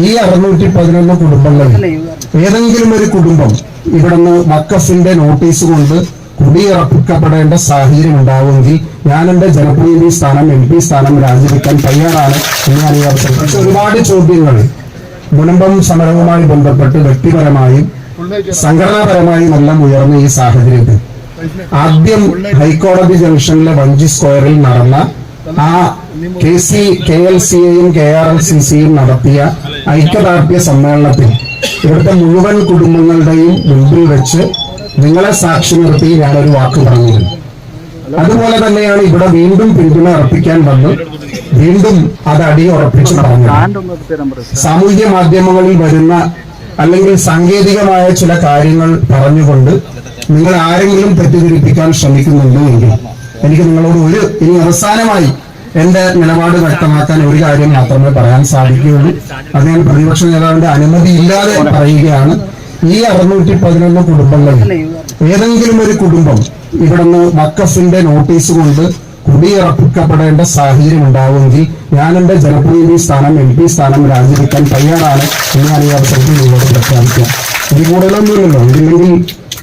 ഈ അറുന്നൂറ്റി പതിനൊന്ന് കുടുംബങ്ങളിൽ ഏതെങ്കിലും ഒരു കുടുംബം ഇവിടുന്ന് വക്കഫിന്റെ നോട്ടീസ് കൊണ്ട് കുടിയിറപ്പിക്കപ്പെടേണ്ട സാഹചര്യം ഉണ്ടാവുമെങ്കിൽ ഞാൻ എന്റെ ജനപ്രതിനിധി സ്ഥാനം എം പി സ്ഥാനം രാജിവെക്കാൻ തയ്യാറാണ് എന്ന് ഞാൻ ഈ ഒരുപാട് ചോദ്യങ്ങൾ മുനമ്പം സമരവുമായി ബന്ധപ്പെട്ട് വ്യക്തിപരമായും സംഘടനാപരമായും എല്ലാം ഉയർന്ന ഈ സാഹചര്യത്തിൽ. ആദ്യം ഹൈക്കോടതി ജംഗ്ഷനിലെ വഞ്ചി സ്ക്വയറിൽ നടന്ന ആ കെ സി കെ എൽ സിയെയും കെ ആർ എൽ സി സിയും നടത്തിയ ഐക്യദാർഢ്യ സമ്മേളനത്തിൽ ഇവിടുത്തെ മുഴുവൻ കുടുംബങ്ങളുടെയും മുമ്പിൽ വെച്ച് നിങ്ങളെ സാക്ഷി നിർത്തി ഞാനൊരു വാക്ക് പറഞ്ഞിരുന്നു. അതുപോലെ തന്നെയാണ് ഇവിടെ വീണ്ടും പിന്തുണ അർപ്പിക്കാൻ വന്ന് വീണ്ടും അത് അടിയുറപ്പിച്ച് പറഞ്ഞു സാമൂഹ്യ മാധ്യമങ്ങളിൽ വരുന്ന അല്ലെങ്കിൽ സാങ്കേതികമായ ചില കാര്യങ്ങൾ പറഞ്ഞുകൊണ്ട് നിങ്ങൾ ആരെങ്കിലും തെറ്റിദ്ധരിപ്പിക്കാൻ ശ്രമിക്കുന്നുണ്ടോ എങ്കിൽ എനിക്ക് നിങ്ങളോട് ഒരു ഇനി അവസാനമായി എന്റെ നിലപാട് വ്യക്തമാക്കാൻ ഒരു കാര്യം മാത്രമേ പറയാൻ സാധിക്കുകയുള്ളൂ. അത് ഞാൻ പ്രതിപക്ഷ നേതാവിന്റെ അനുമതി ഇല്ലാതെ പറയുകയാണ്. ഈ അറുന്നൂറ്റി പതിനൊന്ന് കുടുംബങ്ങളിൽ ഏതെങ്കിലും ഒരു കുടുംബം ഇവിടുന്ന് വക്കഫിന്റെ നോട്ടീസ് കൊണ്ട് കുടിയിറപ്പിക്കപ്പെടേണ്ട സാഹചര്യം ഉണ്ടാവുമെങ്കിൽ ഞാൻ എന്റെ ജനപ്രതിനിധി സ്ഥാനം എം പി സ്ഥാനം രാജിവെക്കാൻ തയ്യാറാണ് എന്ന് ഞാൻ ഈ അവസരത്തിൽ നിങ്ങളോട് പ്രഖ്യാപിക്കാം. ഇത് കൂടുതലൊന്നുമില്ലല്ലോ. ഇതില്ലെങ്കിൽ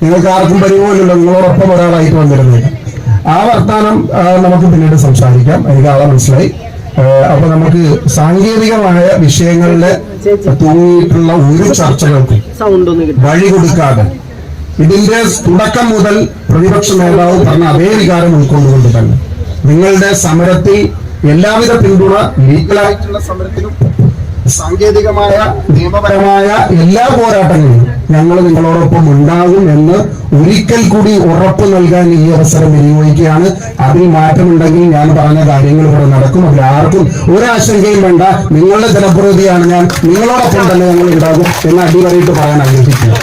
നിങ്ങൾക്ക് ആർക്കും പരിപോലല്ലോ നിങ്ങളോടൊപ്പം ഒരാളായിട്ട് വന്നിരുന്നത്. ആ വർത്താനം നമുക്ക് പിന്നീട് സംസാരിക്കാം. എനിക്ക് ആളെ മനസ്സിലായി. അപ്പൊ നമുക്ക് സാങ്കേതികമായ വിഷയങ്ങളിലെ തൂങ്ങിയിട്ടുള്ള ഒരു ചർച്ചകൾക്കും വഴി കൊടുക്കാതെ ഇതിന്റെ തുടക്കം മുതൽ പ്രതിപക്ഷ നേതാവ് പറഞ്ഞ അതേ വികാരം ഉൾക്കൊണ്ടുകൊണ്ട് തന്നെ നിങ്ങളുടെ സമരത്തിൽ എല്ലാവിധ പിന്തുണ ലീഗലായിട്ടുള്ള സമരത്തിനും സാങ്കേതികമായ നിയമപരമായ എല്ലാ പോരാട്ടങ്ങളിലും ഞങ്ങൾ നിങ്ങളോടൊപ്പം ഉണ്ടാകും എന്ന് ഒരിക്കൽ കൂടി ഉറപ്പ് നൽകാൻ ഈ അവസരം വിനിയോഗിക്കുകയാണ്. അതിൽ മാറ്റമുണ്ടെങ്കിൽ ഞാൻ പറഞ്ഞ കാര്യങ്ങൾ ഇവിടെ നടക്കും. അതിൽ ആർക്കും ഒരാശങ്കയും വേണ്ട. നിങ്ങളുടെ ജനപ്രതിയാണ് ഞാൻ. നിങ്ങളോടൊപ്പം തന്നെ ഞങ്ങൾ ഉണ്ടാകും എന്ന് അടിവരയിട്ട് പറയാൻ ആഗ്രഹിക്കുന്നു.